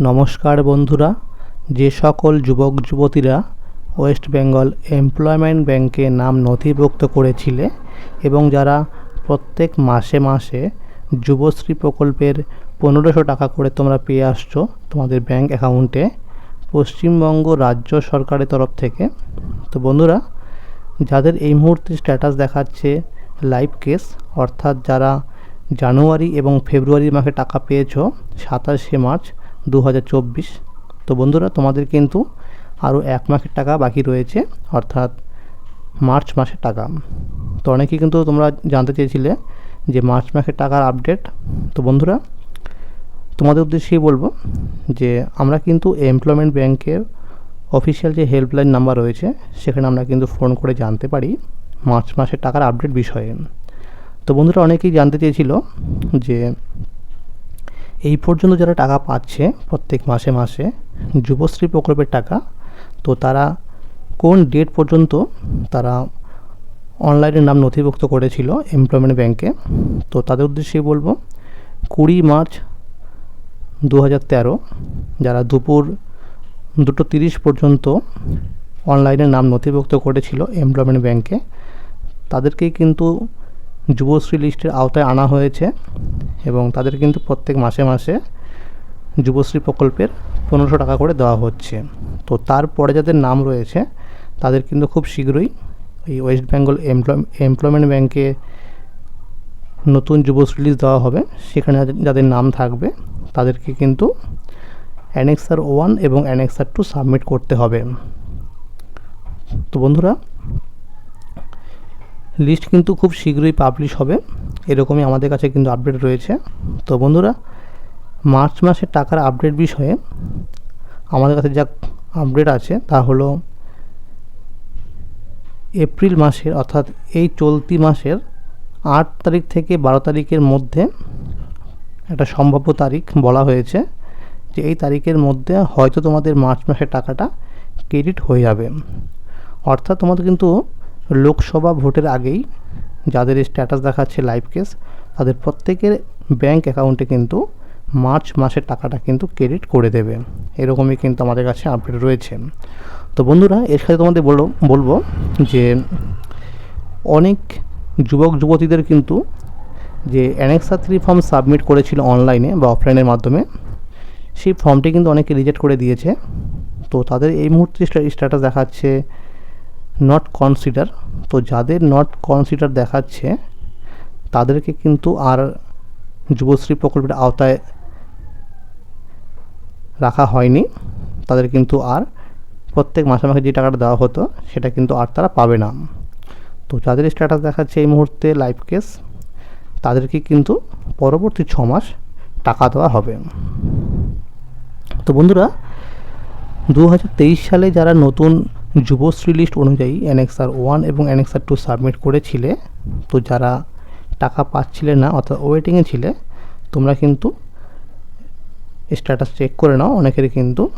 নমস্কার বন্ধুরা, যে সকল যুবক যুবতীরা ওয়েস্ট বেঙ্গল এমপ্লয়মেন্ট ব্যাংকে নাম নথিভুক্ত করেছিলে এবং যারা প্রত্যেক মাসে মাসে যুবশ্রী প্রকল্পের পনেরোশো টাকা করে তোমরা পেয়ে আসছো তোমাদের ব্যাংক অ্যাকাউন্টে, পশ্চিমবঙ্গ রাজ্য সরকারের তরফ থেকে। তো বন্ধুরা, যাদের এই মুহূর্তে স্ট্যাটাস দেখাচ্ছে লাইভ কেস অর্থাৎ যারা জানুয়ারি এবং ফেব্রুয়ারি মাসে টাকা পেয়েছ, সাতাশে মার্চ দু হাজার চব্বিশ। তো বন্ধুরা, তোমাদের কিন্তু আরও এক মাসের টাকা বাকি রয়েছে, অর্থাৎ মার্চ মাসের টাকা। তো অনেকেই কিন্তু তোমরা জানতে চেয়েছিলে যে মার্চ মাসের টাকার আপডেট। তো বন্ধুরা, তোমাদের উদ্দেশ্যেই বলব যে আমরা কিন্তু এমপ্লয়মেন্ট ব্যাংকের অফিসিয়াল যে হেল্পলাইন নাম্বার রয়েছে, সেখানে আমরা কিন্তু ফোন করে জানতে পারি মার্চ মাসের টাকার আপডেট বিষয়ে। তো বন্ধুরা, অনেকেই জানতে চেয়েছিল যে এই পর্যন্ত যারা টাকা পাচ্ছে প্রত্যেক মাসে মাসে, যুবশ্রী প্রকল্পের টাকা, তো তারা কোন ডেট পর্যন্ত তারা অনলাইনে নাম নথিভুক্ত করেছিল এমপ্লয়মেন্ট ব্যাংকে তো তাদের উদ্দেশ্যে বলব, কুড়ি মার্চ দু তেরো, যারা দুপুর দুটো তিরিশ পর্যন্ত অনলাইনে নাম নথিভুক্ত করেছিল এমপ্লয়মেন্ট ব্যাংকে তাদেরকেই কিন্তু যুবশ্রী লিস্টের আওতায় আনা হয়েছে। এবং তাদের কিন্তু প্রত্যেক মাসে মাসে যুবশ্রী প্রকল্পের পনেরোশো টাকা করে দেওয়া হচ্ছে। তো তারপরে যাদের নাম রয়েছে, তাদের কিন্তু খুব শীঘ্রই এই ওয়েস্ট বেঙ্গল এমপ্লয় এমপ্লয়মেন্ট ব্যাংকে নতুন যুবশ্রী লিস্ট দেওয়া হবে। সেখানে যাদের নাম থাকবে, তাদেরকে কিন্তু অ্যানেক্সার ওয়ান এবং অ্যানেক্সার টু সাবমিট করতে হবে। তো বন্ধুরা লিস্ট কিন্তু খুব শীঘ্রই পাবলিশ হবে। এরকমই আমাদের কাছে কিন্তু আপডেট রয়েছে। তো বন্ধুরা, মার্চ মাসের টাকার আপডেট বিষয়ে আমাদের কাছে যা আপডেট আছে তা হলো এপ্রিল মাসের অর্থাৎ এই চলতি মাসের আট তারিখ থেকে বারো তারিখের মধ্যে একটা সম্ভাব্য তারিখ বলা হয়েছে যে এই তারিখের মধ্যে হয়তো তোমাদের মার্চ মাসের টাকাটা ক্রেডিট হয়ে যাবে। অর্থাৎ তোমাদের কিন্তু লোকসভা ভোটের আগেই যাদের স্ট্যাটাস দেখাচ্ছে লাইভ কেস তাদের প্রত্যেকের ব্যাংক অ্যাকাউন্টে কিন্তু মার্চ মাসের টাকাটা কিন্তু ক্রেডিট করে দেবে। এরকমই কিন্তু আমাদের কাছে আপডেট রয়েছে। তো বন্ধুরা, এর সাথে তোমাদের বলো বলব যে অনেক যুবক, যুবতীদের কিন্তু যে অ্যানেক্সা থ্রি ফর্ম সাবমিট করেছিল অনলাইনে বা অফলাইনের মাধ্যমে, সেই ফর্মটি কিন্তু অনেকে রিজেক্ট করে দিয়েছে। তো তাদের এই মুহূর্তে স্ট্যাটাস দেখাচ্ছে নট কনসিডার তো যাদের নট কনসিডার দেখাচ্ছে, তাদেরকে কিন্তু আর যুবশ্রী প্রকল্পের আওতায় রাখা হয়নি। তাদের কিন্তু আর প্রত্যেক মাসে মাসে যে টাকাটা দেওয়া হতো, সেটা কিন্তু আর তারা পাবে না। তো যাদের স্ট্যাটাস দেখাচ্ছে এই মুহূর্তে লাইভ কেস তাদেরকে কিন্তু পরবর্তী ছ মাস টাকা দেওয়া হবে। তো বন্ধুরা দু হাজার তেইশ সালে যারা নতুন যুবশ্রী লিস্ট অনুযায়ী অ্যানেক্সার ওয়ান এবং অ্যানেক্সার টু সাবমিট করেছিলে। তো যারা টাকা পাচ্ছিলে না, অর্থাৎ ওয়েটিংয়ে ছিলে, তোমরা কিন্তু স্ট্যাটাস চেক করে নাও। অনেকেরই কিন্তু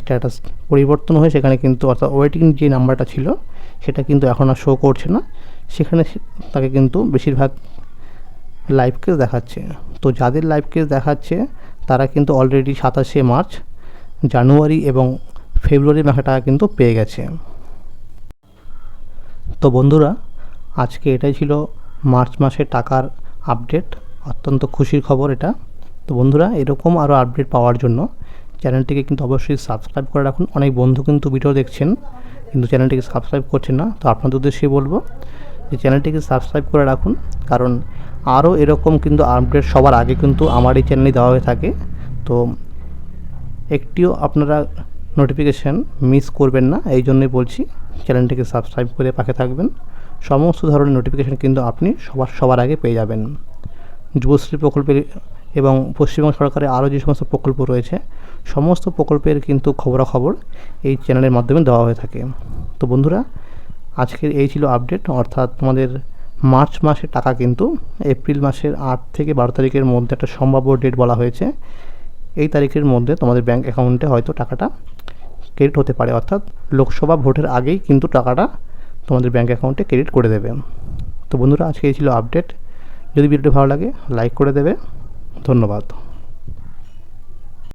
স্ট্যাটাস পরিবর্তন হয়ে সেখানে কিন্তু, অর্থাৎ ওয়েটিং যে নাম্বারটা ছিল, সেটা কিন্তু এখন আর শো করছে না। সেখানে তাকে কিন্তু বেশিরভাগ লাইভ কেস দেখাচ্ছে। তো যাদের লাইভ কেস দেখাচ্ছে, তারা কিন্তু অলরেডি সাতাশে মার্চ, জানুয়ারি এবং ফেব্রুয়ারি মাসে টাকা কিন্তু পেয়ে গেছে। তো বন্ধুরা, আজকে এটাই ছিল মার্চ মাসের টাকার আপডেট। অত্যন্ত খুশির খবর এটা। তো বন্ধুরা, এরকম আরও আপডেট পাওয়ার জন্য চ্যানেলটিকে কিন্তু অবশ্যই সাবস্ক্রাইব করে রাখুন। অনেক বন্ধু কিন্তু ভিডিও দেখছেন, কিন্তু চ্যানেলটিকে সাবস্ক্রাইব করছেন না। তো আপনাদের উদ্দেশ্যে বলব যে চ্যানেলটিকে সাবস্ক্রাইব করে রাখুন, কারণ আরও এরকম কিন্তু আপডেট সবার আগে কিন্তু আমার এই চ্যানেলে দেওয়া হয়ে থাকে। তো একটিও আপনারা নোটিফিকেশান মিস করবেন না, এই জন্যই বলছি চ্যানেলটিকে সাবস্ক্রাইব করে পাশে থাকবেন। সমস্ত ধরনের নোটিফিকেশান কিন্তু আপনি সবার সবার আগে পেয়ে যাবেন। যুবশ্রী প্রকল্পের এবং পশ্চিমবঙ্গ সরকারের আরও যে সমস্ত প্রকল্প রয়েছে, সমস্ত প্রকল্পের কিন্তু খবরাখবর এই চ্যানেলের মাধ্যমে দেওয়া হয়ে থাকে। তো বন্ধুরা, আজকের এই ছিল আপডেট অর্থাৎ তোমাদের মার্চ মাসের টাকা কিন্তু এপ্রিল মাসের আট থেকে বারো তারিখের মধ্যে একটা সম্ভাব্য ডেট বলা হয়েছে। এই তারিখের মধ্যে তোমাদের ব্যাঙ্ক অ্যাকাউন্টে হয়তো টাকাটা ক্রেডিট হতে পারে। অর্থাৎ লোকসভা ভোটের আগেই কিন্তু টাকাটা তোমাদের ব্যাঙ্ক অ্যাকাউন্টে ক্রেডিট করে দেবে। তো বন্ধুরা, আজকে এই ছিল আপডেট যদি ভিডিওটি ভালো লাগে লাইক করে দেবে। ধন্যবাদ।